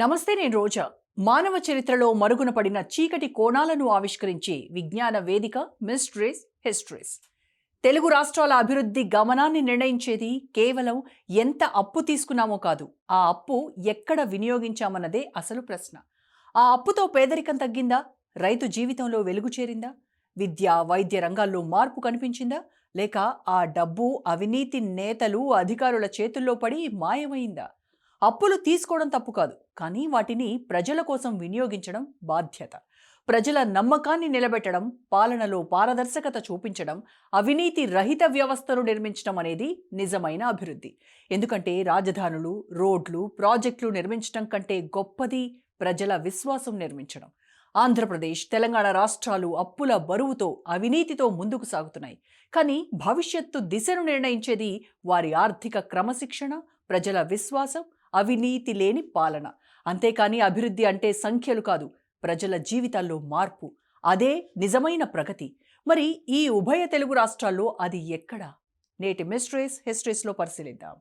నమస్తే నేను రోజా. మానవ చరిత్రలో మరుగున పడిన చీకటి కోణాలను ఆవిష్కరించే విజ్ఞాన వేదిక మిస్ట్రీస్ హిస్టరీస్. తెలుగు రాష్ట్రాల అభివృద్ధి గమనాన్ని నిర్ణయించేది కేవలం ఎంత అప్పు తీసుకున్నామో కాదు ఆ అప్పు ఎక్కడ వినియోగించామన్నదే అసలు ప్రశ్న. ఆ అప్పుతో పేదరికం తగ్గిందా? రైతు జీవితంలో వెలుగు చేరిందా? విద్య వైద్య రంగాల్లో మార్పు కనిపించిందా? లేక ఆ డబ్బు అవినీతి నేతలు అధికారుల చేతుల్లో పడి మాయమైందా? అప్పులు తీసుకోవడం తప్పు కాదు. కానీ వాటిని ప్రజల కోసం వినియోగించడం బాధ్యత. ప్రజల నమ్మకాన్ని నిలబెట్టడం పాలనలో పారదర్శకత చూపించడం అవినీతి రహిత వ్యవస్థను నిర్మించడం అనేది నిజమైన అభివృద్ధి. ఎందుకంటే రాజధానులు రోడ్లు ప్రాజెక్టులు నిర్మించడం కంటే గొప్పది ప్రజల విశ్వాసం నిర్మించడం. ఆంధ్రప్రదేశ్ తెలంగాణ రాష్ట్రాలు అప్పుల బరువుతో అవినీతితో ముందుకు సాగుతున్నాయి. కానీ భవిష్యత్తు దిశను నిర్ణయించేది వారి ఆర్థిక క్రమశిక్షణ ప్రజల విశ్వాసం అవినీతి లేని పాలన. అంతేకాని అభివృద్ధి అంటే సంఖ్యలు కాదు ప్రజల జీవితాల్లో మార్పు. అదే నిజమైన ప్రగతి. మరి ఈ ఉభయ తెలుగు రాష్ట్రాల్లో అది ఎక్కడ? నేటి మిస్ట్రీస్ హిస్టరీస్లో పరిశీలిద్దాం.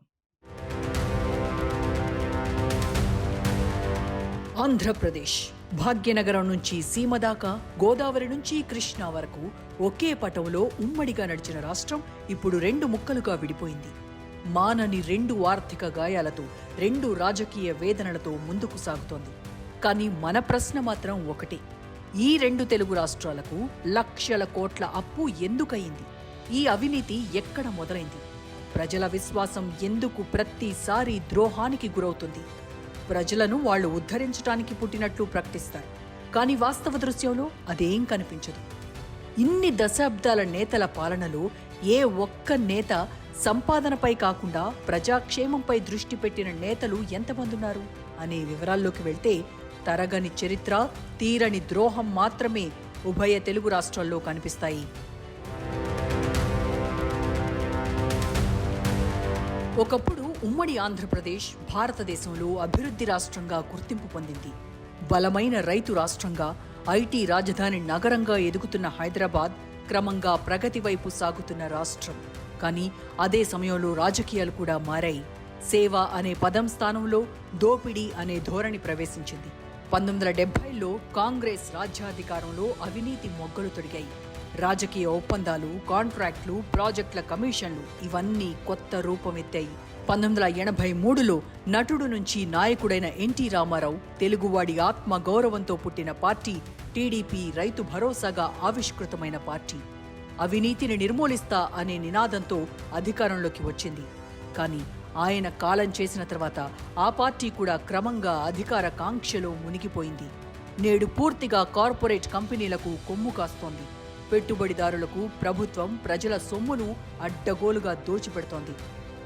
ఆంధ్రప్రదేశ్ భాగ్యనగరం నుంచి సీమ దాకా గోదావరి నుంచి కృష్ణా వరకు ఒకే పటంలో ఉమ్మడిగా నడిచిన రాష్ట్రం ఇప్పుడు రెండు ముక్కలుగా విడిపోయింది. మానని రెండు ఆర్థిక గాయాలతో రెండు రాజకీయ వేదనలతో ముందుకు సాగుతోంది. కానీ మన ప్రశ్న మాత్రం ఒకటే. ఈ రెండు తెలుగు రాష్ట్రాలకు లక్షల కోట్ల అప్పు ఎందుకయింది? ఈ అవినీతి ఎక్కడ మొదలైంది? ప్రజల విశ్వాసం ఎందుకు ప్రతిసారి ద్రోహానికి గురవుతుంది? ప్రజలను వాళ్ళు ఉద్ధరించడానికి పుట్టినట్లు ప్రకటిస్తారు. కానీ వాస్తవ దృశ్యంలో అదేం కనిపించదు? ఇన్ని దశాబ్దాల నేతల పాలనలో ఏ ఒక్క నేత సంపాదనపై కాకుండా ప్రజాక్షేమంపై దృష్టి పెట్టిన నేతలు ఎంతమంది ఉన్నారు అనే వివరాల్లోకి వెళ్తే తరగని చరిత్ర తీరని ద్రోహం మాత్రమే ఉభయ తెలుగు రాష్ట్రాల్లో కనిపిస్తాయి. ఒకప్పుడు ఉమ్మడి ఆంధ్రప్రదేశ్ భారతదేశంలో అభివృద్ధి రాష్ట్రంగా గుర్తింపు పొందింది. బలమైన రైతు రాష్ట్రంగా ఐటీ రాజధాని నగరంగా ఎదుగుతున్న హైదరాబాద్ క్రమంగా ప్రగతి వైపు సాగుతున్న రాష్ట్రం. కానీ అదే సమయంలో రాజకీయాలు కూడా మారాయి. సేవ అనే పదం స్థానంలో దోపిడీ అనే ధోరణి ప్రవేశించింది. పంతొమ్మిది వందల డెబ్బైలో కాంగ్రెస్ రాజ్యాధికారంలో అవినీతి మొగ్గలు తొడిగాయి. రాజకీయ ఒప్పందాలు కాంట్రాక్ట్లు ప్రాజెక్టుల కమిషన్లు ఇవన్నీ కొత్త రూపమెత్తాయి. పంతొమ్మిది వందల ఎనభై మూడులో నటుడు నుంచి నాయకుడైన ఎన్టీ రామారావు తెలుగువాడి ఆత్మ గౌరవంతో పుట్టిన పార్టీ టీడీపీ రైతు భరోసాగా ఆవిష్కృతమైన పార్టీ. అవినీతిని నిర్మూలిస్తా అనే నినాదంతో అధికారంలోకి వచ్చింది. కానీ ఆయన కాలం చేసిన తర్వాత ఆ పార్టీ కూడా క్రమంగా అధికార కాంక్షలో మునిగిపోయింది. నేడు పూర్తిగా కార్పొరేట్ కంపెనీలకు కొమ్ము కాస్తోంది. పెట్టుబడిదారులకు ప్రభుత్వం ప్రజల సొమ్మును అడ్డగోలుగా దోచిపెడుతోంది.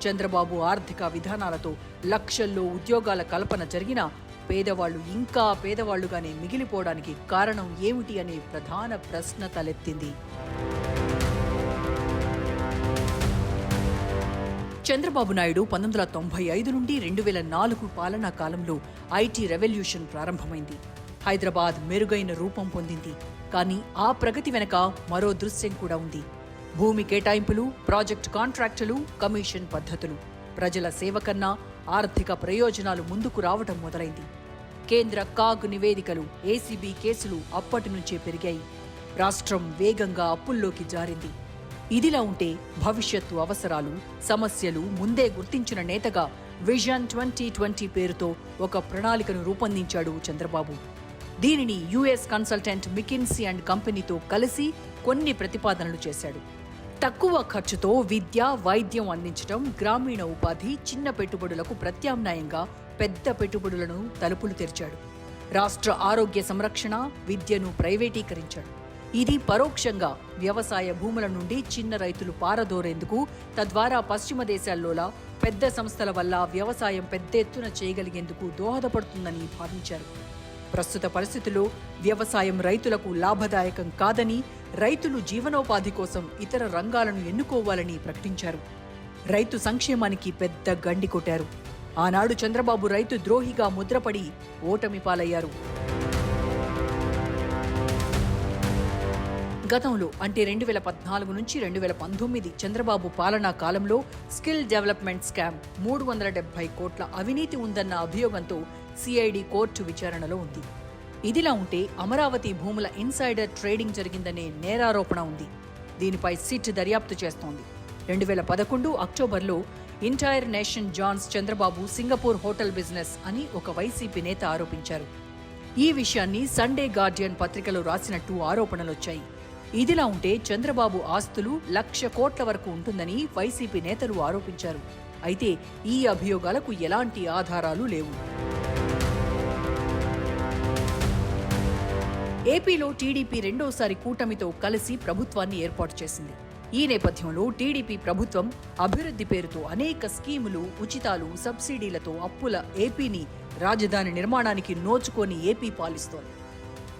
చంద్రబాబు ఆర్థిక విధానాలతో లక్షల్లో ఉద్యోగాల కల్పన జరిగినా పేదవాళ్ళు ఇంకా పేదవాళ్ళుగానే మిగిలిపోవడానికి కారణం ఏమిటి అనే ప్రధాన ప్రశ్న తలెత్తింది. చంద్రబాబు నాయుడు పంతొమ్మిది వందల తొంభై ఐదు నుండి రెండు వేల నాలుగు పాలనా కాలంలో ఐటీ రెవల్యూషన్ ప్రారంభమైంది. హైదరాబాద్ మెరుగైన రూపం పొందింది. కానీ ఆ ప్రగతి వెనక మరో దృశ్యం కూడా ఉంది. భూమి కేటాయింపులు ప్రాజెక్ట్ కాంట్రాక్టులు కమిషన్ పద్ధతులు. ప్రజల సేవ కన్నా ఆర్థిక ప్రయోజనాలు ముందుకు రావటం మొదలైంది. కేంద్ర కాగ్ నివేదికలు ఏసీబీ కేసులు అప్పటి నుంచే పెరిగాయి. రాష్ట్రం వేగంగా అప్పుల్లోకి జారింది. ఇదిలా ఉంటే భవిష్యత్తు అవసరాలు సమస్యలు ముందే గుర్తించిన నేతగా విజన్ ట్వంటీ ట్వంటీ పేరుతో ఒక ప్రణాళికను రూపొందించాడు చంద్రబాబు. దీనిని యుఎస్ కన్సల్టెంట్ మికిన్సీ అండ్ కంపెనీతో కలిసి కొన్ని ప్రతిపాదనలు చేశాడు. తక్కువ ఖర్చుతో విద్య వైద్యం అందించడం గ్రామీణ ఉపాధి చిన్న పెట్టుబడులకు ప్రత్యామ్నాయంగా పెద్ద పెట్టుబడులను తలుపులు తెరిచాడు. రాష్ట్ర ఆరోగ్య సంరక్షణ విద్యను ప్రైవేటీకరించాడు. ఇది పరోక్షంగా వ్యవసాయ భూముల నుండి చిన్న రైతులు పారదోరేందుకు తద్వారా పశ్చిమ దేశాల్లోలా పెద్ద సంస్థల వల్ల వ్యవసాయం పెద్ద ఎత్తున చేయగలిగేందుకు దోహదపడుతుందని భావించారు. ప్రస్తుత పరిస్థితుల్లో వ్యవసాయం రైతులకు లాభదాయకం కాదని రైతులు జీవనోపాధి కోసం ఇతర రంగాలను ఎన్నుకోవాలని ప్రకటించారు. రైతు సంక్షేమానికి పెద్ద గండి కొట్టారు. ఆనాడు చంద్రబాబు రైతు ద్రోహిగా ముద్రపడి ఓటమి పాలయ్యారు. గతంలో అంటే రెండు వేల పద్నాలుగు నుంచి రెండు వేల పంతొమ్మిది చంద్రబాబు పాలనా కాలంలో స్కిల్ డెవలప్మెంట్ స్కామ్ మూడు వందల డెబ్బై కోట్ల అవినీతి ఉందన్న అభియోగంతో సిఐడి కోర్టు విచారణలో ఉంది. ఇదిలా ఉంటే అమరావతి భూముల ఇన్సైడర్ ట్రేడింగ్ జరిగిందనే నేరారోపణ ఉంది. దీనిపై సిట్ దర్యాప్తు చేస్తోంది. రెండు వేల పదకొండు అక్టోబర్లో ఇంటైర్ నేషన్ జాన్స్ చంద్రబాబు సింగపూర్ హోటల్ బిజినెస్ అని ఒక వైసీపీ నేత ఆరోపించారు. ఈ విషయాన్ని సండే గార్డియన్ పత్రికలో రాసినట్టు ఆరోపణలొచ్చాయి. ఇదిలా ఉంటే చంద్రబాబు ఆస్తులు లక్ష కోట్ల వరకు ఉంటుందని వైసీపీ నేతలు ఆరోపించారు. అయితే ఈ అభియోగాలకు ఎలాంటి ఆధారాలు లేవు. ఏపీలో టీడీపీ రెండోసారి కూటమితో కలిసి ప్రభుత్వాన్ని ఏర్పాటు చేసింది. ఈ నేపథ్యంలో టీడీపీ ప్రభుత్వం అభివృద్ధి పేరుతో అనేక స్కీములు ఉచితాలు సబ్సిడీలతో అప్పుల ఏపీని రాజధాని నిర్మాణానికి నోచుకొని ఏపీ పాలిస్తోంది.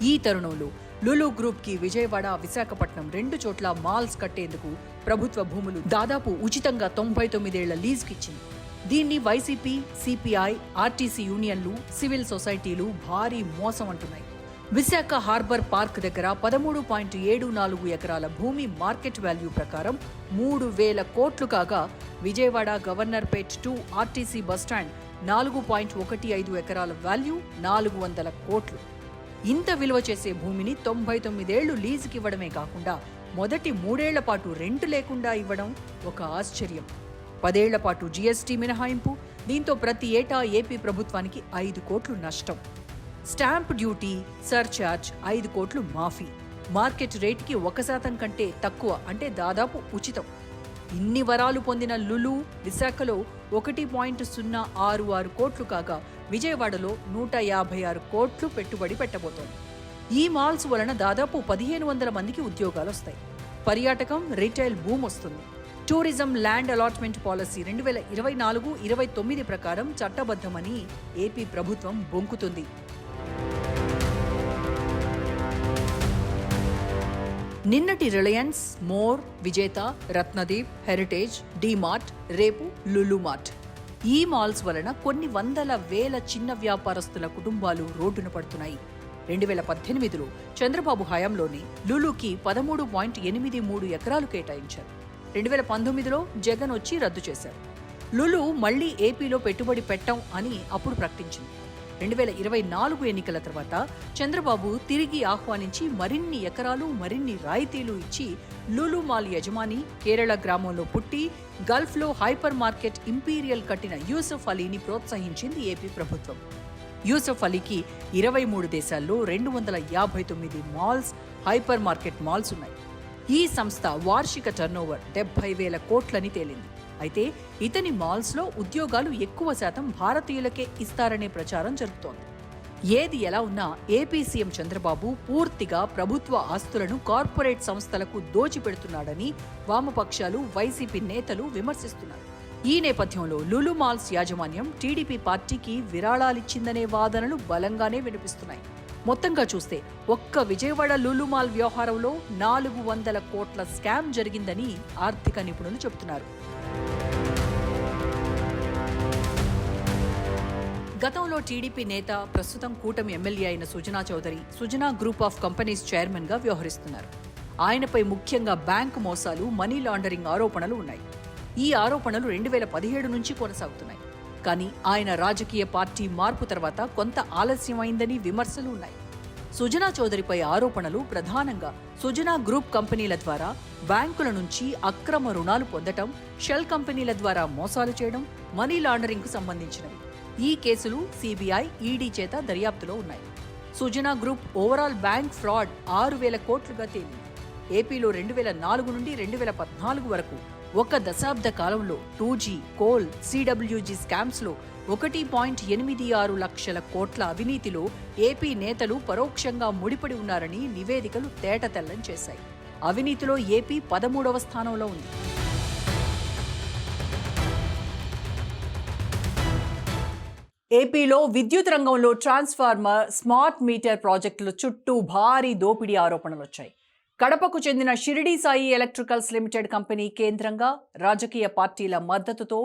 ఈ తరుణంలో లులు గ్రూప్కి విజయవాడ విశాఖపట్నం రెండు చోట్ల మాల్స్ కట్టేందుకు ప్రభుత్వ భూములు దాదాపు ఉచితంగా తొంభై తొమ్మిదేళ్ళ లీజుకిచ్చింది దీన్ని వైసీపీ సిపిఐ ఆర్టీసీ యూనియన్లు సివిల్ సొసైటీలు భారీ మోసం అంటున్నాయి. విశాఖ హార్బర్ పార్క్ దగ్గర పదమూడు పాయింట్ ఏడు నాలుగు ఎకరాల భూమి మార్కెట్ వాల్యూ ప్రకారం మూడు వేల కోట్లు కాగా Vijayawada Governorpet to RTC bus stand నాలుగు పాయింట్ ఒకటి ఐదు ఎకరాల వాల్యూ నాలుగు వందల కోట్లు. ఇంత విలువ చేసే భూమిని తొంభై తొమ్మిదేళ్ళు లీజుకి ఇవ్వడమే కాకుండా మొదటి మూడేళ్ళ పాటు రెంటు లేకుండా ఇవ్వడం ఒక ఆశ్చర్యం. పదేళ్ళ పాటు జీఎస్టీ మినహాయింపు దీంతో ప్రతి ఏటా ఏపీ ప్రభుత్వానికి ఐదు కోట్లు నష్టం. స్టాంప్ డ్యూటీ సర్చార్జ్ ఐదు కోట్లు మాఫీ. మార్కెట్ రేటుకి ఒక శాతం కంటే తక్కువ అంటే దాదాపు ఉచితం. ఇన్ని వరాలు పొందిన లులు విశాఖలో ఒకటి పాయింట్ సున్నా ఆరు ఆరు కోట్లు కాగా విజయవాడలో నూట యాభై ఆరు కోట్లు పెట్టుబడి పెట్టబోతోంది. ఈ మాల్స్ వలన దాదాపు పదిహేను వందల మందికి ఉద్యోగాలు వస్తాయి. పర్యాటకం రిటైల్ బూమ్ వస్తుంది. టూరిజం ల్యాండ్ అలాట్మెంట్ పాలసీ రెండు వేల ఇరవై నాలుగు ఇరవై తొమ్మిది ప్రకారం చట్టబద్ధమని ఏపీ ప్రభుత్వం బొంకుతుంది. నిన్నటి రిలయన్స్ మోర్ విజేత రత్నదీప్ హెరిటేజ్ డీమార్ట్ రేపు లులుమార్ట్. ఈ మాల్స్ వలన కొన్ని వందల వేల చిన్న వ్యాపారస్తుల కుటుంబాలు రోడ్డున పడుతున్నాయి. రెండు వేల పద్దెనిమిదిలో చంద్రబాబు హయాంలోనే లులుకి పదమూడు పాయింట్ ఎనిమిది మూడు ఎకరాలు కేటాయించారు. రెండు వేల పంతొమ్మిదిలో జగన్ వచ్చి రద్దు చేశారు. లులు మళ్ళీ ఏపీలో పెట్టుబడి పెట్టాం అని అప్పుడు ప్రకటించింది. రెండు వేల ఇరవై నాలుగు ఎన్నికల తర్వాత చంద్రబాబు తిరిగి ఆహ్వానించి మరిన్ని ఎకరాలు మరిన్ని రాయితీలు ఇచ్చి లులు మాల్ యజమాని కేరళ గ్రామంలో పుట్టి గల్ఫ్లో హైపర్ మార్కెట్ ఇంపీరియల్ కట్టిన యూసఫ్ అలీని ప్రోత్సహించింది ఏపీ ప్రభుత్వం. యూసఫ్ అలీకి ఇరవై మూడు దేశాల్లో రెండు వందల యాభై తొమ్మిది మాల్స్ హైపర్ మార్కెట్ మాల్స్ ఉన్నాయి. ఈ సంస్థ వార్షిక టర్నోవర్ డెబ్బై వేల కోట్లని తేలింది. అయితే ఇతని మాల్స్లో ఉద్యోగాలు ఎక్కువ శాతం భారతీయులకే ఇస్తారనే ప్రచారం జరుగుతోంది. ఏది ఎలా ఉన్నా ఏపీ సీఎం చంద్రబాబు పూర్తిగా ప్రభుత్వ ఆస్తులను కార్పొరేట్ సంస్థలకు దోచిపెడుతున్నాడని వామపక్షాలు వైసీపీ నేతలు విమర్శిస్తున్నారు. ఈ నేపథ్యంలో లులు మాల్స్ యాజమాన్యం టీడీపీ పార్టీకి విరాళాలిచ్చిందనే వాదనలు బలంగానే వినిపిస్తున్నాయి. మొత్తంగా చూస్తే ఒక్క విజయవాడ లులుమాల్ వ్యవహారంలో నాలుగు వందల కోట్ల స్కామ్ జరిగిందని ఆర్థిక నిపుణులు చెబుతున్నారు. గతంలో టీడీపీ నేత ప్రస్తుతం కూటమి ఎమ్మెల్యే అయిన Sujana Chowdary Sujana group of companies చైర్మన్గా వ్యవహరిస్తున్నారు. ఆయనపై ముఖ్యంగా బ్యాంకు మోసాలు మనీ లాండరింగ్ ఆరోపణలు ఉన్నాయి. ఈ ఆరోపణలు రెండు వేల పదిహేడు నుంచి కొనసాగుతున్నాయి. కానీ ఆయన రాజకీయ పార్టీ మార్పు తర్వాత కొంత ఆలస్యమైందని విమర్శలు ఉన్నాయి. సుజనా చౌదరిపై ఆరోపణలు ప్రధానంగా సుజనా గ్రూప్ కంపెనీల ద్వారా బ్యాంకుల నుంచి అక్రమ రుణాలు పొందటం షెల్ కంపెనీల ద్వారా మోసాలు చేయడం మనీ లాండరింగ్కు సంబంధించినవి. ఈ కేసులు సిబిఐ ఈడీ చేత దర్యాప్తులో ఉన్నాయి. Sujana group overall bank fraud ఆరు వేల కోట్లుగా తేలింది. ఏపీలో రెండు వేల నాలుగు నుండి రెండు వేల పద్నాలుగు వరకు ఒక దశాబ్ద కాలంలో టూ జీ కోల్ సిడబ్ల్యూజీ స్కామ్స్లో ఒకటి పాయింట్ ఎనిమిది ఆరు లక్షల కోట్ల అవినీతిలో ఏపీ నేతలు పరోక్షంగా ముడిపడి ఉన్నారని నివేదికలు తేటతెల్లం చేశాయి. అవినీతిలో ఏపీ పదమూడవ స్థానంలో ఉంది. ఏపీలో విద్యుత్ రంగంలో ట్రాన్స్ఫార్మర్ స్మార్ట్ మీటర్ ప్రాజెక్టుల చుట్టూ భారీ దోపిడీ ఆరోపణలు వచ్చాయి కడపకు చెందిన Shirdi Sai electricals limited company కేంద్రంగా రాజకీయ పార్టీల మద్దతుతో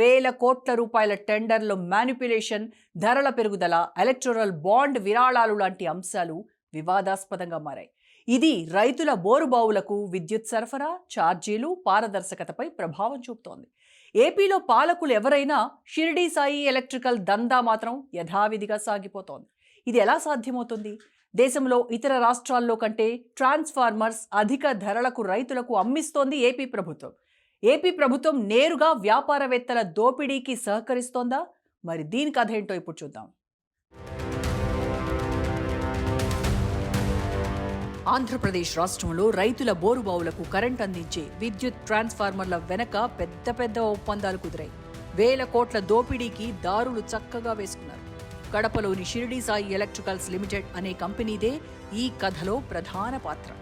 వేల కోట్ల రూపాయల టెండర్లు మ్యానిపులేషన్ ధరల పెరుగుదల ఎలక్టోరల్ బాండ్ విరాళాలు లాంటి అంశాలు వివాదాస్పదంగా మారాయి. ఇది రైతుల బోరుబావులకు విద్యుత్ సరఫరా ఛార్జీలు పారదర్శకతపై ప్రభావం చూపుతోంది. ఏపీలో పాలకులు ఎవరైనా షిరిడీ సాయి ఎలక్ట్రికల్ దందా మాత్రం యథావిధిగా సాగిపోతోంది. ఇది ఎలా సాధ్యమవుతుంది? దేశంలో ఇతర రాష్ట్రాల్లో కంటే ట్రాన్స్ఫార్మర్స్ అధిక ధరలకు రైతులకు అమ్మిస్తోంది ఏపీ ప్రభుత్వం. ఏపీ ప్రభుత్వం నేరుగా వ్యాపారవేత్తల దోపిడీకి సహకరిస్తోందా? మరి దీని కథ ఏంటో ఇప్పుడు చూద్దాం. ఆంధ్రప్రదేశ్ రాష్ట్రంలో రైతుల బోరుబావులకు కరెంట్ అందించే విద్యుత్ ట్రాన్స్ఫార్మర్ల వెనక పెద్ద పెద్ద ఒప్పందాలు కుదిరాయి. వేల కోట్ల దోపిడీకి దారులు చక్కగా వేసుకున్నారు. కడపలోని షిరిడి సాయి ఎలక్ట్రికల్స్ లిమిటెడ్ అనే కంపెనీదే ఈ కథలో ప్రధాన పాత్ర.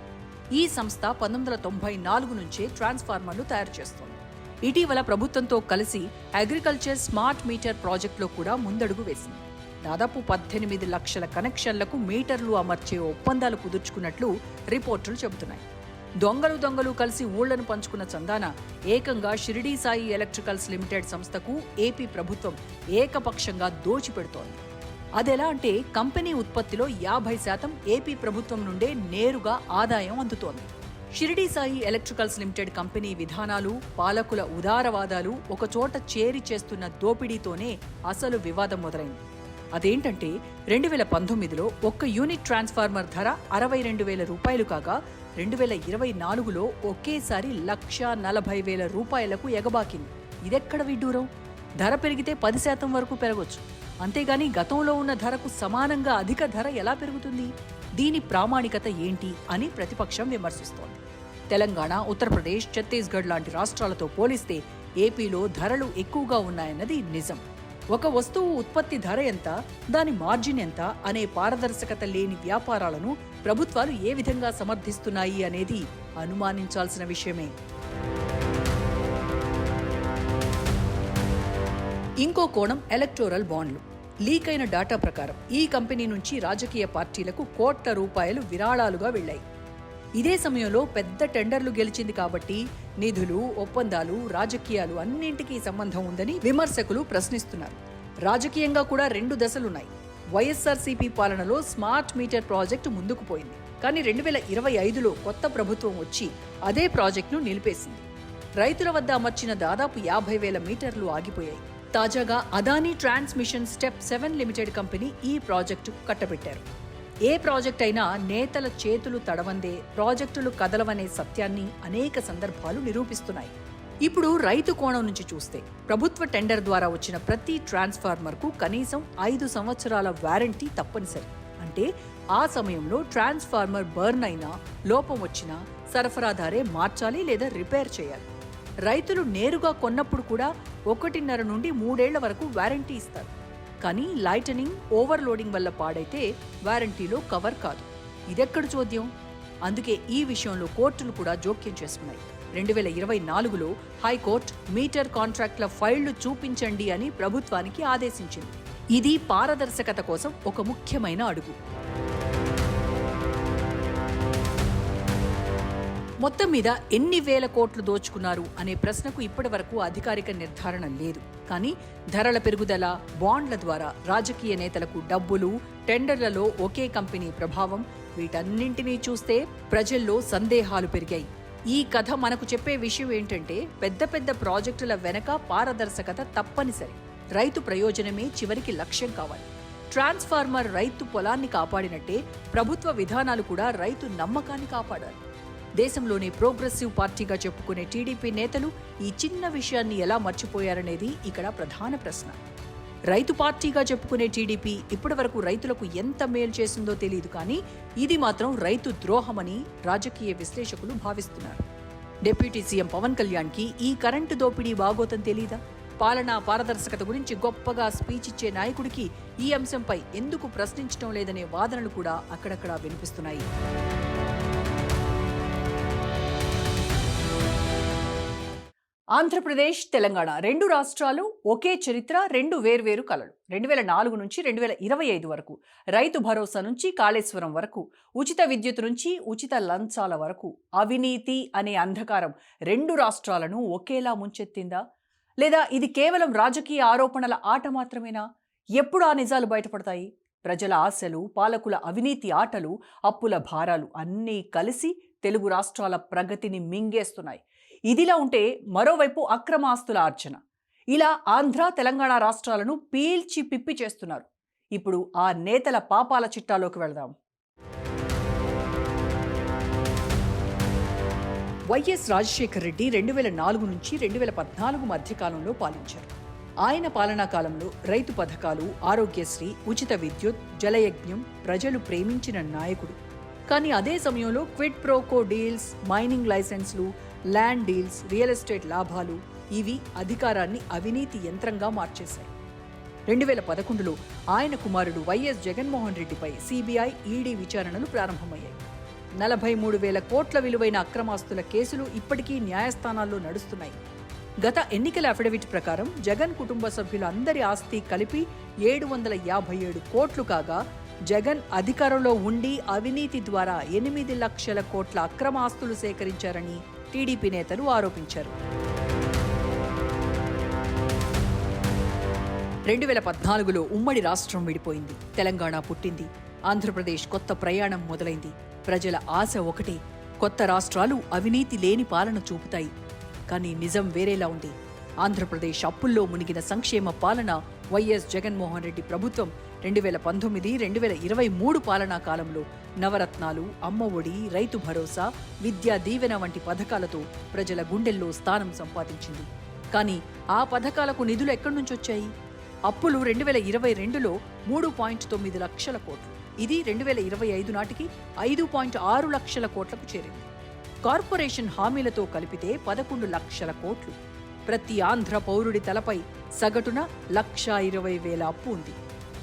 ఈ సంస్థ పంతొమ్మిది వందల తొంభై నాలుగు నుంచే ట్రాన్స్ఫార్మర్లు తయారు చేస్తోంది. ఇటీవల ప్రభుత్వంతో కలిసి అగ్రికల్చర్ స్మార్ట్ మీటర్ ప్రాజెక్టులో కూడా ముందడుగు వేసింది. దాదాపు పద్దెనిమిది లక్షల కనెక్షన్లకు మీటర్లు అమర్చే ఒప్పందాలు కుదుర్చుకున్నట్లు రిపోర్టులు చెబుతున్నాయి. దొంగలు దొంగలు కలిసి ఊళ్ళను పంచుకున్న చందాన ఏకంగా షిరిడీ సాయి ఎలక్ట్రికల్స్ లిమిటెడ్ సంస్థకు ఏపీ ప్రభుత్వం ఏకపక్షంగా దోచిపెడుతోంది. అదెలా అంటే కంపెనీ ఉత్పత్తిలో యాభై శాతం ఏపీ ప్రభుత్వం నుండే నేరుగా ఆదాయం అందుతోంది. Shirdi Sai electricals limited company విధానాలు పాలకుల ఉదారవాదాలు ఒకచోట చేరి చేస్తున్న దోపిడీతోనే అసలు వివాదం మొదలైంది. అదేంటంటే రెండు వేల పంతొమ్మిదిలో ఒక్క యూనిట్ ట్రాన్స్ఫార్మర్ ధర అరవై రెండు వేల రూపాయలు కాగా రెండు వేల ఇరవై నాలుగులో ఒకేసారి లక్ష నలభై వేల రూపాయలకు ఎగబాకింది. ఇదెక్కడ విడ్డూరం? ధర పెరిగితే పది శాతం వరకు పెరగొచ్చు. అంతేగాని గతంలో ఉన్న ధరకు సమానంగా అధిక ధర ఎలా పెరుగుతుంది? దీని ప్రామాణికత ఏంటి అని ప్రతిపక్షం విమర్శిస్తోంది. తెలంగాణ ఉత్తరప్రదేశ్ ఛత్తీస్గఢ్ లాంటి రాష్ట్రాలతో పోలిస్తే ఏపీలో ధరలు ఎక్కువగా ఉన్నాయన్నది నిజం. ఒక వస్తువు ఉత్పత్తి ధర ఎంత దాని మార్జిన్ ఎంత అనే పారదర్శకత లేని వ్యాపారాలను ప్రభుత్వాలు ఏ విధంగా సమర్థిస్తున్నాయి అనేది అనుమానించాల్సిన విషయమే. ఇంకో కోణం ఎలక్టోరల్ బాండ్లు. లీక్ అయిన డాటా ప్రకారం ఈ కంపెనీ నుంచి రాజకీయ పార్టీలకు కోట్ల రూపాయలు విరాళాలుగా వెళ్ళాయి ఇదే సమయంలో పెద్ద టెండర్లు గెలిచింది కాబట్టి నిధులు ఒప్పందాలు రాజకీయాలు అన్నింటికీ సంబంధం ఉందని విమర్శకులు ప్రశ్నిస్తున్నారు. రాజకీయంగా కూడా రెండు దశలున్నాయి. వైఎస్ఆర్సీపీ పాలనలో స్మార్ట్ మీటర్ ప్రాజెక్టు ముందుకు పోయింది. కానీ రెండు వేల ఇరవై ఐదులో కొత్త ప్రభుత్వం వచ్చి అదే ప్రాజెక్టును నిలిపేసింది. రైతుల వద్ద అమర్చిన దాదాపు యాభై వేల మీటర్లు ఆగిపోయాయి. తాజాగా Adani transmission step seven limited company ఈ ప్రాజెక్టు కట్టబెట్టారు. ఏ ప్రాజెక్ట్ అయినా నేతల చేతులు తడవందే ప్రాజెక్టులు కదలవనే సత్యాన్ని అనేక సందర్భాలు నిరూపిస్తున్నాయి. ఇప్పుడు రైతు కోణం నుంచి చూస్తే ప్రభుత్వ టెండర్ ద్వారా వచ్చిన ప్రతి ట్రాన్స్ఫార్మర్కు కనీసం ఐదు సంవత్సరాల వారంటీ తప్పనిసరి. అంటే ఆ సమయంలో ట్రాన్స్ఫార్మర్ బర్న్ అయినా లోపం వచ్చినా సరఫరాదారే మార్చాలి లేదా రిపేర్ చేయాలి. రైతులు నేరుగా కొన్నప్పుడు కూడా ఒకటిన్నర నుండి మూడేళ్ళ వరకు వారంటీ ఇస్తారు. కానీ లైటనింగ్ ఓవర్లోడింగ్ వల్ల పాడైతే వారంటీలో కవర్ కాదు. ఇదెక్కడ చోద్యం? అందుకే ఈ విషయంలో కోర్టులు కూడా జోక్యం చేసుకున్నాయి. రెండు వేల ఇరవై నాలుగులో హైకోర్టు మీటర్ కాంట్రాక్ట్ల ఫైళ్ళు చూపించండి అని ప్రభుత్వానికి ఆదేశించింది. ఇది పారదర్శకత కోసం ఒక ముఖ్యమైన అడుగు. మొత్తం మీద ఎన్ని వేల కోట్లు దోచుకున్నారు అనే ప్రశ్నకు ఇప్పటి వరకు అధికారిక నిర్ధారణ లేదు. కానీ ధరల పెరుగుదల బాండ్ల ద్వారా రాజకీయ నేతలకు డబ్బులు టెండర్లలో ఒకే కంపెనీ ప్రభావం వీటన్నింటినీ చూస్తే ప్రజల్లో సందేహాలు పెరిగాయి. ఈ కథ మనకు చెప్పే విషయం ఏంటంటే పెద్ద పెద్ద ప్రాజెక్టుల వెనక పారదర్శకత తప్పనిసరి. రైతు ప్రయోజనమే చివరికి లక్ష్యం కావాలి. ట్రాన్స్ఫార్మర్ రైతు పొలాన్ని కాపాడినట్టే ప్రభుత్వ విధానాలు కూడా రైతు నమ్మకాన్ని కాపాడాలి. దేశంలోని ప్రోగ్రెసివ్ పార్టీగా చెప్పుకునే టీడీపీ నేతలు ఈ చిన్న విషయాన్ని ఎలా మర్చిపోయారనేది ఇక్కడ ప్రధాన ప్రశ్న. రైతు పార్టీగా చెప్పుకునే టీడీపీ ఇప్పటివరకు రైతులకు ఎంత మేలు చేసిందో తెలియదు కానీ ఇది మాత్రం రైతు ద్రోహమని రాజకీయ విశ్లేషకులు భావిస్తున్నారు. డిప్యూటీ సీఎం పవన్ కళ్యాణ్కి ఈ కరెంటు దోపిడీ బాగోతం తెలీదా? పాలనా పారదర్శకత గురించి గొప్పగా స్పీచ్ ఇచ్చే నాయకుడికి ఈ అంశంపై ఎందుకు ప్రశ్నించడం లేదనే వాదనలు కూడా అక్కడక్కడా వినిపిస్తున్నాయి. ఆంధ్రప్రదేశ్ తెలంగాణ రెండు రాష్ట్రాలు ఒకే చరిత్ర రెండు వేర్వేరు కళలు. రెండు వేల నాలుగు నుంచి రెండు వేల ఇరవై ఐదు వరకు రైతు భరోసా నుంచి కాళేశ్వరం వరకు ఉచిత విద్యుత్ నుంచి ఉచిత లంచాల వరకు అవినీతి అనే అంధకారం రెండు రాష్ట్రాలను ఒకేలా ముంచెత్తిందా? లేదా ఇది కేవలం రాజకీయ ఆరోపణల ఆట మాత్రమేనా? ఎప్పుడు ఆ నిజాలు బయటపడతాయి? ప్రజల ఆశలు పాలకుల అవినీతి ఆటలు అప్పుల భారాలు అన్నీ కలిసి తెలుగు రాష్ట్రాల ప్రగతిని మింగేస్తున్నాయి. ఇదిలా ఉంటే మరోవైపు అక్రమ ఆస్తుల ఆర్జన ఇలా ఆంధ్ర తెలంగాణ రాష్ట్రాలను పీల్చి పిప్పి చేస్తున్నారు. ఇప్పుడు ఆ నేతల పాపాల చిట్టాలోకి వెళదాం. వైఎస్ రాజశేఖర్ రెడ్డి రెండు వేల నాలుగు నుంచి రెండు వేల పద్నాలుగు మధ్యకాలంలో పాలించారు. ఆయన పాలనా కాలంలో రైతు పథకాలు ఆరోగ్యశ్రీ ఉచిత విద్యుత్ జలయజ్ఞం ప్రజలు ప్రేమించిన నాయకుడు. కానీ అదే సమయంలో quid pro quo deals mining లైసెన్స్లు land deals real estate లాభాలు ఇవి అధికారాన్ని అవినీతి యంత్రంగా మార్చేశాయి. రెండు వేల పదకొండులో ఆయన కుమారుడు వైఎస్ జగన్మోహన్ రెడ్డిపై సిబిఐ ఈడీ విచారణలు ప్రారంభమయ్యాయి. నలభై మూడు వేల కోట్ల విలువైన అక్రమాస్తుల కేసులు ఇప్పటికీ న్యాయస్థానాల్లో నడుస్తున్నాయి. గత ఎన్నికల అఫిడవిట్ ప్రకారం జగన్ కుటుంబ సభ్యుల అందరి ఆస్తి కలిపి ఏడు వందల యాభై ఏడు కోట్లు కాగా జగన్ అధికారంలో ఉండి అవినీతి ద్వారా ఎనిమిది లక్షల కోట్ల అక్రమ ఆస్తులు సేకరించారని టీడీపీ నేతలు ఆరోపించారు. రెండు వేల పద్నాలుగులో ఉమ్మడి రాష్ట్రం విడిపోయింది. తెలంగాణ పుట్టింది. ఆంధ్రప్రదేశ్ కొత్త ప్రయాణం మొదలైంది. ప్రజల ఆశ ఒకటే కొత్త రాష్ట్రాలు అవినీతి లేని పాలన చూపుతాయి. కానీ నిజం వేరేలా ఉంది. ఆంధ్రప్రదేశ్ అప్పుల్లో మునిగిన సంక్షేమ పాలన వైఎస్ జగన్మోహన్ రెడ్డి ప్రభుత్వం రెండు వేల పంతొమ్మిది రెండు వేల ఇరవై మూడు పాలనా కాలంలో నవరత్నాలు అమ్మ ఒడి రైతు భరోసా విద్యా దీవెన వంటి పథకాలతో ప్రజల గుండెల్లో స్థానం సంపాదించింది. కానీ ఆ పథకాలకు నిధులు ఎక్కడి నుంచి వచ్చాయి? అప్పులు రెండు వేల ఇరవై రెండులో మూడు పాయింట్ తొమ్మిది లక్షల కోట్లు. ఇది రెండు వేల ఇరవై ఐదు నాటికి ఐదు పాయింట్ ఆరు లక్షల కోట్లకు చేరింది. కార్పొరేషన్ హామీలతో కలిపితే పదకొండు లక్షల కోట్లు. ప్రతి ఆంధ్ర పౌరుడి తలపై సగటున లక్ష ఇరవై వేల అప్పు ఉంది.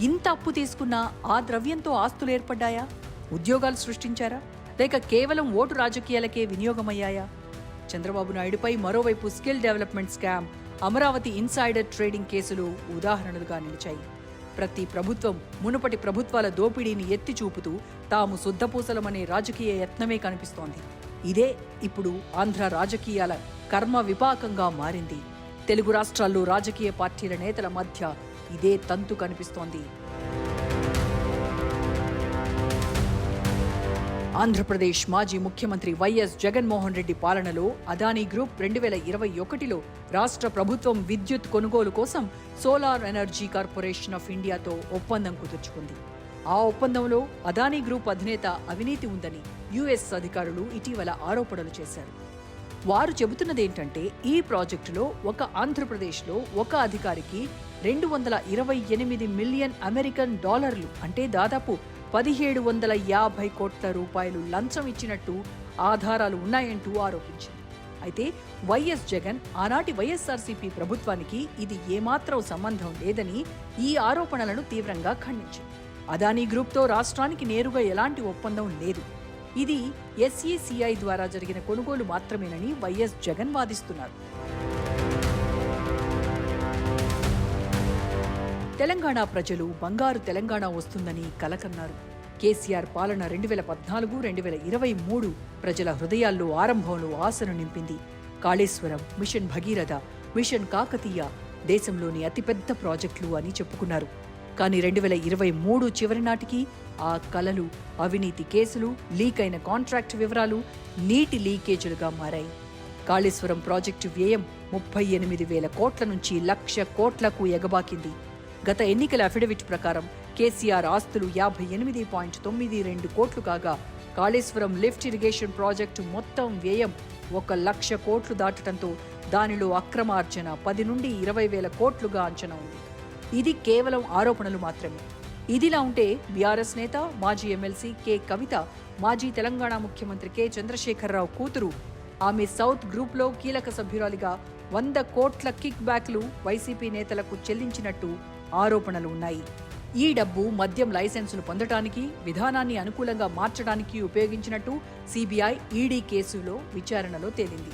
ఇంత అప్పు తీసుకున్నా ఆ ద్రవ్యంతో ఆస్తులు ఏర్పడ్డాయా? ఉద్యోగాలు సృష్టించారా? లేక కేవలం ఓటు రాజకీయాలకే వినియోగమయ్యాయా? చంద్రబాబు నాయుడుపై మరోవైపు skill development scam Amaravati insider trading కేసులు ఉదాహరణలుగా నిలిచాయి. ప్రతి ప్రభుత్వం మునుపటి ప్రభుత్వాల దోపిడీని ఎత్తి చూపుతూ తాము శుద్ధపూసలమనే రాజకీయ యత్నమే కనిపిస్తోంది. ఇదే ఇప్పుడు ఆంధ్ర రాజకీయాల కర్మ విపాకంగా మారింది. తెలుగు రాష్ట్రాల్లో రాజకీయ పార్టీల నేతల మధ్య ఇదే తంతు కనిపిస్తోంది. ఆంధ్రప్రదేశ్ మాజీ ముఖ్యమంత్రి వైఎస్ జగన్మోహన్ రెడ్డి పాలనలో అదానీ గ్రూప్ రెండు వేల ఇరవై ఒకటిలో రాష్ట్ర ప్రభుత్వం విద్యుత్ కొనుగోలు కోసం సోలార్ ఎనర్జీ కార్పొరేషన్ ఆఫ్ ఇండియాతో ఒప్పందం కుదుర్చుకుంది. ఆ ఒప్పందంలో అదానీ గ్రూప్ అధినేత అవినీతి ఉందని యుఎస్ అధికారులు ఇటీవల ఆరోపణలు చేశారు. వారు చెబుతున్నదేంటంటే ఈ ప్రాజెక్టులో ఒక ఆంధ్రప్రదేశ్లో ఒక అధికారికి రెండు వందల ఇరవై ఎనిమిది మిలియన్ అమెరికన్ డాలర్లు అంటే దాదాపు పదిహేడు వందల యాభై కోట్ల రూపాయలు లంచం ఇచ్చినట్టు ఆధారాలు ఉన్నాయంటూ ఆరోపించింది. అయితే వైఎస్ జగన్ ఆనాటి వైఎస్ఆర్సీపీ ప్రభుత్వానికి ఇది ఏమాత్రం సంబంధం లేదని ఈ ఆరోపణలను తీవ్రంగా ఖండించింది. అదానీ గ్రూప్తో రాష్ట్రానికి నేరుగా ఎలాంటి ఒప్పందం లేదు. ఇది ఎస్ఈసిఐ ద్వారా జరిగిన కొనుగోలు మాత్రమేనని వైఎస్ జగన్ వాదిస్తున్నారు. తెలంగాణ ప్రజలు బంగారు తెలంగాణ వస్తుందని కలకన్నారు. కేసీఆర్ పాలన రెండు వేల పద్నాలుగు రెండు వేల ఇరవై మూడు ప్రజల హృదయాల్లో ఆరంభంలో ఆశను నింపింది. కాళేశ్వరం మిషన్ భగీరథ మిషన్ కాకతీయ దేశంలోని అతిపెద్ద ప్రాజెక్టులు అని చెప్పుకున్నారు. కానీ రెండు వేల ఇరవై మూడు చివరి నాటికి ఆ కలలు అవినీతి కేసులు లీక్ అయిన కాంట్రాక్ట్ వివరాలు నీటి లీకేజీలుగా మారాయి. కాళేశ్వరం ప్రాజెక్టు వ్యయం ముప్పై ఎనిమిది వేల కోట్ల నుంచి లక్ష కోట్లకు ఎగబాకింది. గత ఎన్నికల అఫిడవిట్ ప్రకారం కేసీఆర్ ఆస్తులు యాభై ఎనిమిది పాయింట్ తొమ్మిది రెండు కోట్లు కాగా కాళేశ్వరం లిఫ్ట్ ఇరిగేషన్ ప్రాజెక్టు మొత్తం వ్యయం ఒక లక్ష కోట్లు దాటడంతో దానిలో అక్రమార్జన పది నుండి ఇరవై వేల కోట్లుగా అంచనా ఉంది. ఇది కేవలం ఆరోపణలు మాత్రమే. ఇదిలా ఉంటే బీఆర్ఎస్ నేత మాజీ ఎమ్మెల్సీ కె కవిత మాజీ తెలంగాణ ముఖ్యమంత్రి కె చంద్రశేఖరరావు కూతురు ఆమె సౌత్ గ్రూప్లో కీలక సభ్యురాలిగా వంద కోట్ల కిక్ బ్యాక్లు వైసీపీ నేతలకు చెల్లించినట్టు ఆరోపణలు ఉన్నాయి. ఈ డబ్బు మద్యం లైసెన్సులు పొందటానికి విధానాన్ని అనుకూలంగా మార్చడానికి ఉపయోగించినట్టు సిబిఐ ఈడీ కేసులో విచారణలో తేలింది.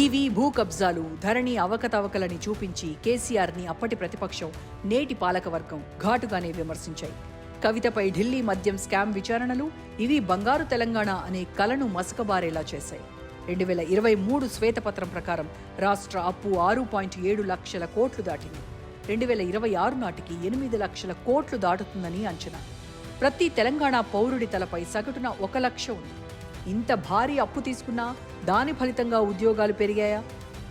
ఇవి భూ కబ్జాలు ధరణి అవకతవకలని చూపించి కేసీఆర్ని అప్పటి ప్రతిపక్షం నేటి పాలకవర్గం ఘాటుగానే విమర్శించాయి. కవితపై ఢిల్లీ మద్యం స్కామ్ విచారణలు ఇవి బంగారు తెలంగాణ అనే కలను మసకబారేలా చేశాయి. రెండు వేల ఇరవై మూడు శ్వేతపత్రం ప్రకారం రాష్ట్ర అప్పు ఆరు పాయింట్ ఏడు లక్షల కోట్లు దాటింది. రెండు వేల ఇరవై ఆరు నాటికి ఎనిమిది లక్షల కోట్లు దాటుతుందని అంచనా. ప్రతి తెలంగాణ పౌరుడి తలపై సగటున ఒక లక్ష ఉంది. ఇంత భారీ అప్పు తీసుకున్నా దాని ఫలితంగా ఉద్యోగాలు పెరిగాయా?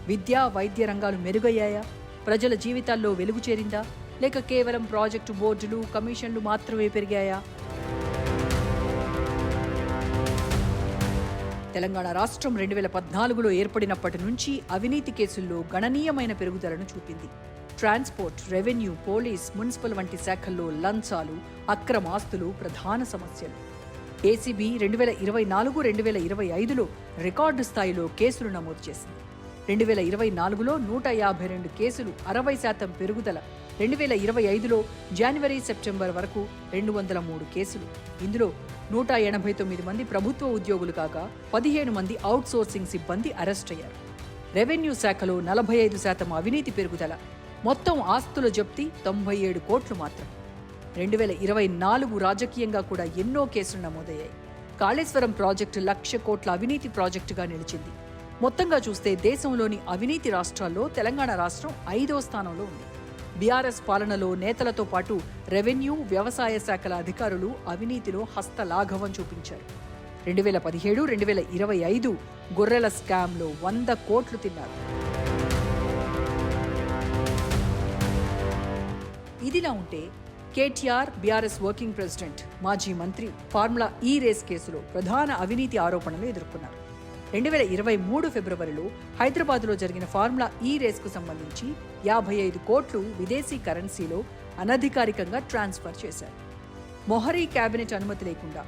విద్యా వైద్య రంగాలు మెరుగయ్యాయా? ప్రజల జీవితాల్లో వెలుగు చేరిందా? లేక కేవలం ప్రాజెక్టు బోర్డులు కమిషన్లు మాత్రమే పెరిగాయా? తెలంగాణ రాష్ట్రం రెండు వేల పద్నాలుగులో ఏర్పడినప్పటి నుంచి అవినీతి కేసుల్లో గణనీయమైన పెరుగుదలను చూపింది. ట్రాన్స్పోర్ట్ రెవెన్యూ పోలీస్ మున్సిపల్ వంటి శాఖల్లో లంచాలు అక్రమ ఆస్తులు ప్రధాన సమస్యలు. ఏసీబీ రెండు వేల ఇరవై నాలుగు రెండు వేల ఇరవై ఐదులో రికార్డు స్థాయిలో కేసులు నమోదు చేసింది. రెండు వేల ఇరవై నాలుగులో నూట యాభై రెండు కేసులు అరవై శాతం పెరుగుదల రెండు వేల ఇరవై ఐదులో జనవరి సెప్టెంబర్ వరకు రెండు వందల మూడు కేసులు. ఇందులో నూట ఎనభై తొమ్మిది మంది ప్రభుత్వ ఉద్యోగులు కాగా పదిహేను మంది అవుట్సోర్సింగ్ సిబ్బంది అరెస్ట్ అయ్యారు. రెవెన్యూ శాఖలో నలభై ఐదు శాతం అవినీతి పెరుగుదల. మొత్తం ఆస్తుల జప్తి తొంభై ఏడు కోట్లు మాత్రం. రెండు వేల ఇరవై నాలుగు రాజకీయంగా కూడా ఎన్నో కేసులు నమోదయ్యాయి. కాళేశ్వరం ప్రాజెక్టు లక్ష కోట్ల అవినీతి ప్రాజెక్టుగా నిలిచింది. మొత్తంగా చూస్తే దేశంలోని అవినీతి రాష్ట్రాల్లో తెలంగాణ రాష్ట్రం ఐదో స్థానంలో ఉంది. బీఆర్ఎస్ పాలనలో నేతలతో పాటు రెవెన్యూ వ్యవసాయ శాఖల అధికారులు అవినీతిలో హస్తలాఘవం చూపించారు. రెండు వేల పదిహేడు రెండు వేల ఇరవై ఐదు గొర్రెల స్కామ్లో వంద కోట్లు తిన్నారు. ఇదిలా ఉంటే కేటీఆర్ బీఆర్ఎస్ వర్కింగ్ ప్రెసిడెంట్ మాజీ మంత్రి ఫార్ములా ఈ రేస్ కేసులో ప్రధాన అవినీతి ఆరోపణలు ఎదుర్కొన్నారు. రెండు వేల ఇరవై మూడు ఫిబ్రవరిలో హైదరాబాద్లో జరిగిన ఫార్ములా ఈ రేస్కు సంబంధించి యాభై ఐదు కోట్లు విదేశీ కరెన్సీలో అనధికారికంగా ట్రాన్స్ఫర్ చేశారు. మొహరీ కేబినెట్ అనుమతి లేకుండా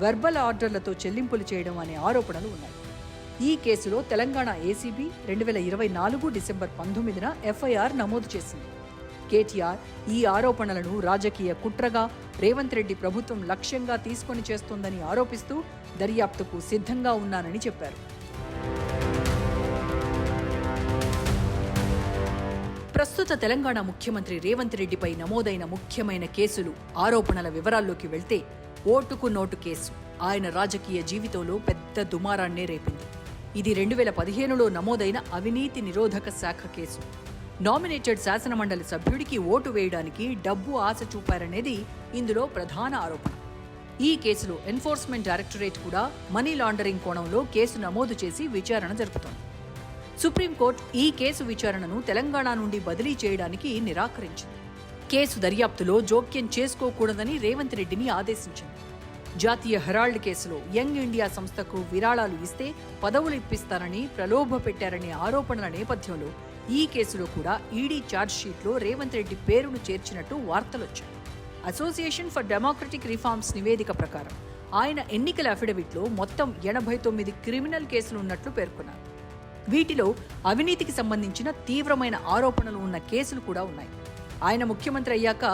వెర్బల్ ఆర్డర్లతో చెల్లింపులు చేయడం అనే ఆరోపణలు ఉన్నాయి. ఈ కేసులో తెలంగాణ ఏసీబీ రెండు వేల ఇరవై నాలుగు డిసెంబర్ పంతొమ్మిదిన ఎఫ్ఐఆర్ నమోదు చేసింది. కేటీఆర్ ఈ ఆరోపణలను రాజకీయ కుట్రగా రేవంత్ రెడ్డి ప్రభుత్వం లక్ష్యంగా తీసుకొని చేస్తోందని ఆరోపిస్తూ దర్యాప్తుకు సిద్ధంగా ఉన్నానని చెప్పారు. ప్రస్తుత తెలంగాణ ముఖ్యమంత్రి రేవంత్ రెడ్డిపై నమోదైన ముఖ్యమైన కేసులు ఆరోపణల వివరాల్లోకి వెళ్తే ఓటుకు నోటు కేసు. ఆయన రాజకీయ జీవితంలో పెద్ద దుమారాన్నే రేపింది. ఇది రెండు వేల పదిహేనులో నమోదైన అవినీతి నిరోధక శాఖ కేసు. నామినేటెడ్ శాసనమండలి సభ్యుడికి ఓటు వేయడానికి డబ్బు ఆశ చూపారనేది ఇందులో ప్రధాన ఆరోపణ. ఈ కేసులో ఎన్ఫోర్స్మెంట్ డైరెక్టరేట్ కూడా మనీ లాండరింగ్ కోణంలో కేసు నమోదు చేసి విచారణ జరుపుతోంది. సుప్రీంకోర్టు ఈ కేసు విచారణను తెలంగాణ నుండి బదిలీ చేయడానికి నిరాకరించింది. కేసు దర్యాప్తులో జోక్యం చేసుకోకూడదని రేవంత్ రెడ్డిని ఆదేశించింది. జాతీయ హెరాల్డ్ కేసులో యంగ్ ఇండియా సంస్థకు విరాళాలు ఇస్తే పదవులు ఇప్పిస్తారని ప్రలోభ పెట్టారనే ఆరోపణల నేపథ్యంలో ఈ కేసులో కూడా ఈడీ ఛార్జ్షీట్లో రేవంత్ రెడ్డి పేరును చేర్చినట్టు వార్తలొచ్చాయి. అసోసియేషన్ ఫర్ డెమోక్రటిక్ రిఫార్మ్స్ నివేదిక ప్రకారం ఆయన ఎన్నికల అఫిడవిట్లో మొత్తం ఎనభై తొమ్మిది క్రిమినల్ కేసులు ఉన్నట్లు పేర్కొన్నారు. వీటిలో అవినీతికి సంబంధించిన తీవ్రమైన ఆరోపణలు ఉన్న కేసులు కూడా ఉన్నాయి. ఆయన ముఖ్యమంత్రి అయ్యాక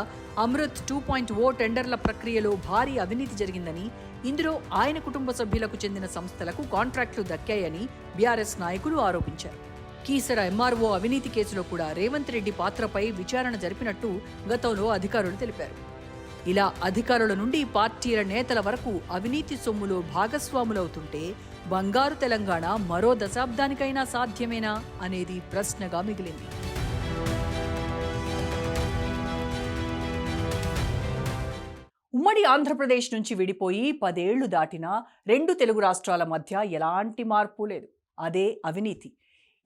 అమృత్ టూ పాయింట్ ఓ టెండర్ల ప్రక్రియలో భారీ అవినీతి జరిగిందని ఇందులో ఆయన కుటుంబ సభ్యులకు చెందిన సంస్థలకు కాంట్రాక్టులు దక్కాయని బీఆర్ఎస్ నాయకులు ఆరోపించారు. కీసర ఎంఆర్ఓ అవినీతి కేసులో కూడా రేవంత్ రెడ్డి పాత్రపై విచారణ జరిపినట్టు గతంలో అధికారులు తెలిపారు. ఇలా అధికారుల నుండి పార్టీల నేతల వరకు అవినీతి సొమ్ములో భాగస్వాములవుతుంటే బంగారు తెలంగాణ మరో దశాబ్దానికైనా సాధ్యమేనా అనేది ప్రశ్నగా మిగిలింది. ఉమ్మడి ఆంధ్రప్రదేశ్ నుంచి విడిపోయి పదేళ్ళు దాటినా రెండు తెలుగు రాష్ట్రాల మధ్య ఎలాంటి మార్పు లేదు. అదే అవినీతి.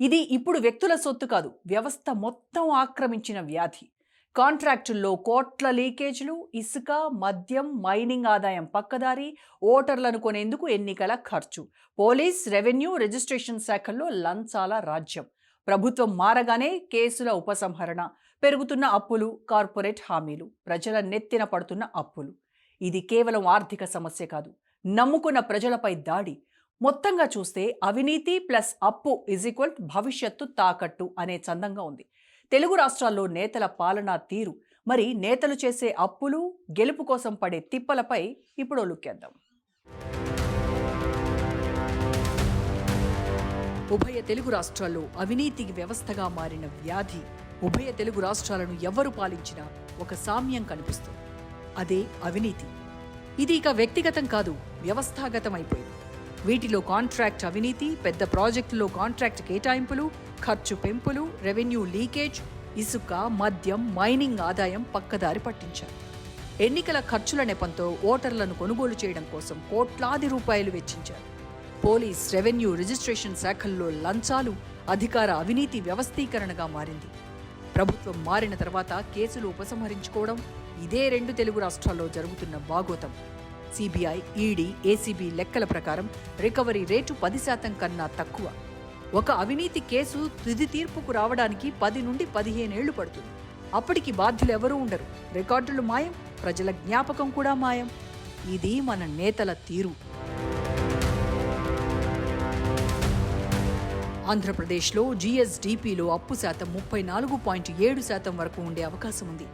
ఇది ఇప్పుడు వ్యక్తుల సొత్తు కాదు వ్యవస్థ మొత్తం ఆక్రమించిన వ్యాధి. కాంట్రాక్టుల్లో కోట్ల లీకేజీలు ఇసుక మద్యం మైనింగ్ ఆదాయం పక్కదారి ఓటర్లను కొనేందుకు ఎన్నికల ఖర్చు. పోలీస్ రెవెన్యూ రిజిస్ట్రేషన్ శాఖల్లో లంచాల రాజ్యం. ప్రభుత్వం మారగానే కేసుల ఉపసంహరణ. పెరుగుతున్న అప్పులు కార్పొరేట్ హామీలు. ప్రజల నెత్తిన పడుతున్న అప్పులు. ఇది కేవలం ఆర్థిక సమస్య కాదు. నమ్ముకున్న ప్రజలపై దాడి. మొత్తంగా చూస్తే అవినీతి ప్లస్ అప్పు ఇజ్ ఈక్వల్ భవిష్యత్తు తాకట్టు అనే చందంగా ఉంది. తెలుగు రాష్ట్రాల్లో నేతల పాలనా తీరు. మరి నేతలు చేసే అప్పులు గెలుపు కోసం పడే తిప్పలపై ఇప్పుడు లుక్కేద్దాం. ఉభయ తెలుగు రాష్ట్రాల్లో అవినీతికి వ్యవస్థగా మారిన వ్యాధి ఉభయ తెలుగు రాష్ట్రాలను ఎవరు పాలించినా ఒక సామ్యం కనిపిస్తుంది. అదే అవినీతి. ఇది ఇక వ్యక్తిగతం కాదు వ్యవస్థాగతం అయిపోయింది వీటిలో కాంట్రాక్ట్ అవినీతి పెద్ద ప్రాజెక్టులో కాంట్రాక్ట్ కేటాయింపులు ఖర్చు పెంపులు రెవెన్యూ లీకేజ్ ఇసుక మద్యం మైనింగ్ ఆదాయం పక్కదారి పట్టించారు. ఎన్నికల ఖర్చుల నెపంతో ఓటర్లను కొనుగోలు చేయడం కోసం కోట్లాది రూపాయలు వెచ్చించారు. పోలీస్ రెవెన్యూ రిజిస్ట్రేషన్ శాఖల్లో లంచాలు అధికార అవినీతి వ్యవస్థీకరణగా మారింది. ప్రభుత్వం మారిన తర్వాత కేసులు ఉపసంహరించుకోవడం ఇదే రెండు తెలుగు రాష్ట్రాల్లో జరుగుతున్న బాగోతం. సిబిఐ ఈడీ ఏసీబీ లెక్కల ప్రకారం రికవరీ రేటు పది శాతం కన్నా తక్కువ. ఒక అవినీతి కేసు తుది తీర్పుకు రావడానికి పది నుండి పదిహేనేళ్ళు పడుతుంది. అప్పటికి బాధ్యులెవరూ ఉండరు. రికార్డులు మాయం ప్రజల జ్ఞాపకం కూడా మాయం. ఇది మన నేతల తీరు. ఆంధ్రప్రదేశ్లో జీఎస్డీపీలో అప్పు శాతం ముప్పై నాలుగు పాయింట్ ఏడు శాతం వరకు ఉండే అవకాశం ఉంది.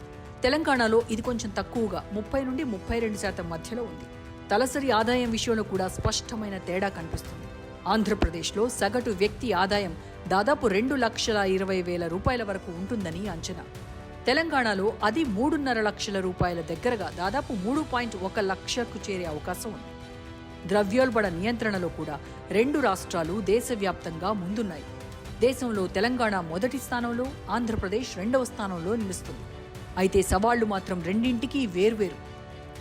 తెలంగాణలో ఇది కొంచెం తక్కువగా ముప్పై నుండి ముప్పై రెండు శాతం మధ్యలో ఉంది. తలసరి ఆదాయం విషయంలో కూడా స్పష్టమైన తేడా కనిపిస్తుంది. ఆంధ్రప్రదేశ్లో సగటు వ్యక్తి ఆదాయం దాదాపు రెండు లక్షల ఇరవై వేల రూపాయల వరకు ఉంటుందని అంచనా. తెలంగాణలో అది మూడున్నర లక్షల రూపాయల దగ్గరగా దాదాపు మూడు పాయింట్ ఒక లక్షకు చేరే అవకాశం ఉంది. ద్రవ్యోల్బణ నియంత్రణలో కూడా రెండు రాష్ట్రాలు దేశవ్యాప్తంగా ముందున్నాయి. దేశంలో తెలంగాణ మొదటి స్థానంలో ఆంధ్రప్రదేశ్ రెండవ స్థానంలో నిలుస్తుంది. అయితే సవాళ్ళు మాత్రం రెండింటికి వేర్వేరు.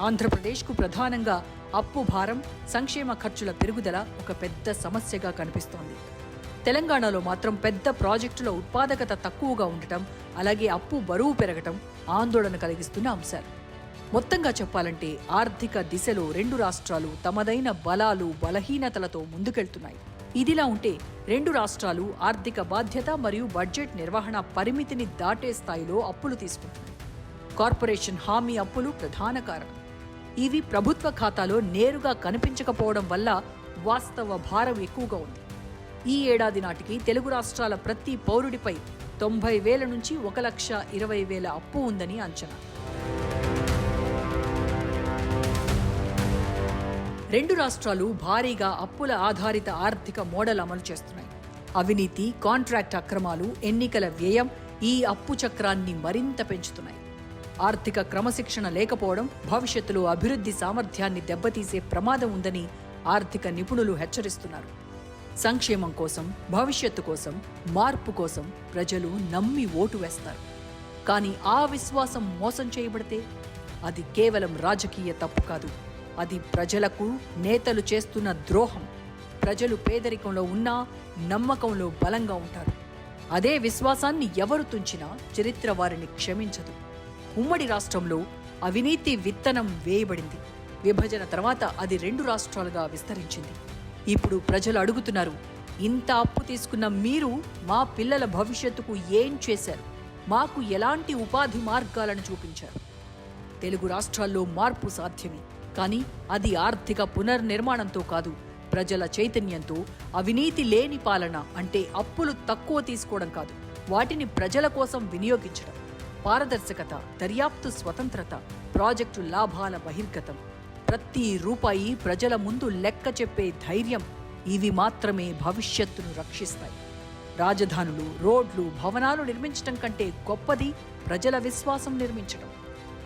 ఆంధ్రప్రదేశ్కు ప్రధానంగా అప్పు భారం సంక్షేమ ఖర్చుల పెరుగుదల ఒక పెద్ద సమస్యగా కనిపిస్తోంది. తెలంగాణలో మాత్రం పెద్ద ప్రాజెక్టుల ఉత్పాదకత తక్కువగా ఉండటం అలాగే అప్పు బరువు పెరగటం ఆందోళన కలిగిస్తున్న అంశాలు. మొత్తంగా చెప్పాలంటే ఆర్థిక దిశలో రెండు రాష్ట్రాలు తమదైన బలాలు బలహీనతలతో ముందుకెళ్తున్నాయి. ఇదిలా ఉంటే రెండు రాష్ట్రాలు ఆర్థిక బాధ్యత మరియు బడ్జెట్ నిర్వహణ పరిమితిని దాటే స్థాయిలో అప్పులు తీసుకుంటున్నాయి. కార్పొరేషన్ హామీ అప్పులు ప్రధాన కారణం. ఇవి ప్రభుత్వ ఖాతాలో నేరుగా కనిపించకపోవడం వల్ల వాస్తవ భారం ఎక్కువగా ఉంది. ఈ ఏడాది నాటికి తెలుగు రాష్ట్రాల ప్రతి పౌరుడిపై తొంభై వేల నుంచి ఒక లక్ష ఇరవై వేల అప్పు ఉందని అంచనా. రెండు రాష్ట్రాలు భారీగా అప్పుల ఆధారిత ఆర్థిక మోడల్ అమలు చేస్తున్నాయి. అవినీతి కాంట్రాక్ట్ అక్రమాలు ఎన్నికల వ్యయం ఈ అప్పు చక్రాన్ని మరింత పెంచుతున్నాయి. ఆర్థిక క్రమశిక్షణ లేకపోవడం భవిష్యత్తులో అభివృద్ధి సామర్థ్యాన్ని దెబ్బతీసే ప్రమాదం ఉందని ఆర్థిక నిపుణులు హెచ్చరిస్తున్నారు. సంక్షేమం కోసం భవిష్యత్తు కోసం మార్పు కోసం ప్రజలు నమ్మి ఓటు వేస్తారు. కానీ ఆ విశ్వాసం మోసం చేయబడితే అది కేవలం రాజకీయ తప్పు కాదు. అది ప్రజలకు నేతలు చేస్తున్న ద్రోహం. ప్రజలు పేదరికంలో ఉన్నా నమ్మకంలో బలంగా ఉంటారు. అదే విశ్వాసాన్ని ఎవరు తుంచినా చరిత్ర వారిని క్షమించదు. ఉమ్మడి రాష్ట్రంలో అవినీతి విత్తనం వేయబడింది. విభజన తర్వాత అది రెండు రాష్ట్రాలుగా విస్తరించింది. ఇప్పుడు ప్రజలు అడుగుతున్నారు ఇంత అప్పు తీసుకున్న మీరు మా పిల్లల భవిష్యత్తుకు ఏం చేశారు? మాకు ఎలాంటి ఉపాధి మార్గాలను చూపించారు? తెలుగు రాష్ట్రాల్లో మార్పు సాధ్యమే కానీ అది ఆర్థిక పునర్నిర్మాణంతో కాదు ప్రజల చైతన్యంతో. అవినీతి లేని పాలన అంటే అప్పులు తక్కువ తీసుకోవడం కాదు వాటిని ప్రజల కోసం వినియోగించడం. పారదర్శకత దర్యాప్తు స్వతంత్రత ప్రాజెక్టు లాభాల బహిర్గతం. ప్రతి రూపాయి ప్రజల ముందు లెక్క చెప్పే ధైర్యం ఇవి మాత్రమే భవిష్యత్తును రక్షిస్తాయి. రాజధానులు రోడ్లు భవనాలు నిర్మించడం కంటే గొప్పది ప్రజల విశ్వాసం నిర్మించడం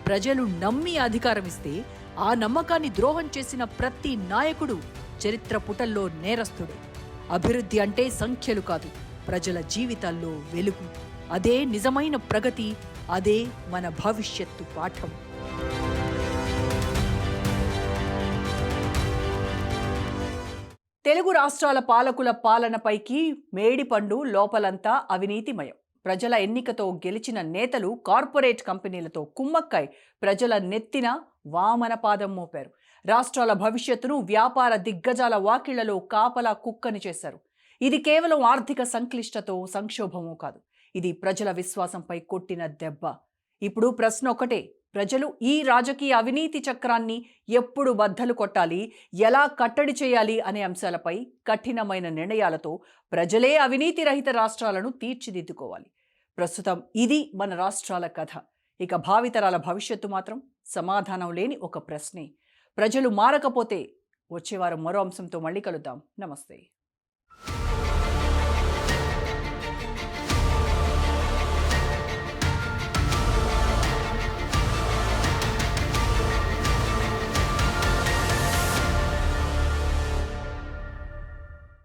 ప్రజలు నమ్మి అధికారం ఇస్తే ఆ నమ్మకాన్ని ద్రోహం చేసిన ప్రతి నాయకుడు చరిత్ర పుటల్లో నేరస్తుడు. అభివృద్ధి అంటే సంఖ్యలు కాదు ప్రజల జీవితాల్లో వెలుగు. అదే నిజమైన ప్రగతి అదే మన భవిష్యత్తు పాఠం. తెలుగు రాష్ట్రాల పాలకుల పాలనపైకి మేడిపండు లోపలంతా అవినీతిమయం. ప్రజల ఎన్నికతో గెలిచిన నేతలు కార్పొరేట్ కంపెనీలతో కుమ్మక్కై ప్రజల నెత్తిన వామన పాదం మోపారు. రాష్ట్రాల భవిష్యత్తును వ్యాపార దిగ్గజాల వాకిళ్ళలో కాపలా కుక్కని చేశారు. ఇది కేవలం ఆర్థిక సంక్లిష్టతో సంక్షోభమూ కాదు. ఇది ప్రజల విశ్వాసంపై కొట్టిన దెబ్బ. ఇప్పుడు ప్రశ్న ఒకటే ప్రజలు ఈ రాజకీయ అవినీతి చక్రాన్ని ఎప్పుడు బద్దలు కొట్టాలి ఎలా కట్టడి చేయాలి అనే అంశాలపై కఠినమైన నిర్ణయాలతో ప్రజలే అవినీతి రహిత రాష్ట్రాలను తీర్చిదిద్దుకోవాలి. ప్రస్తుతం ఇది మన రాష్ట్రాల కథ. ఇక భావితరాల భవిష్యత్తు మాత్రం సమాధానం లేని ఒక ప్రశ్నే. ప్రజలు మారకపోతే వచ్చేవారం మరో అంశంతో మళ్ళీ కలుద్దాం. నమస్తే.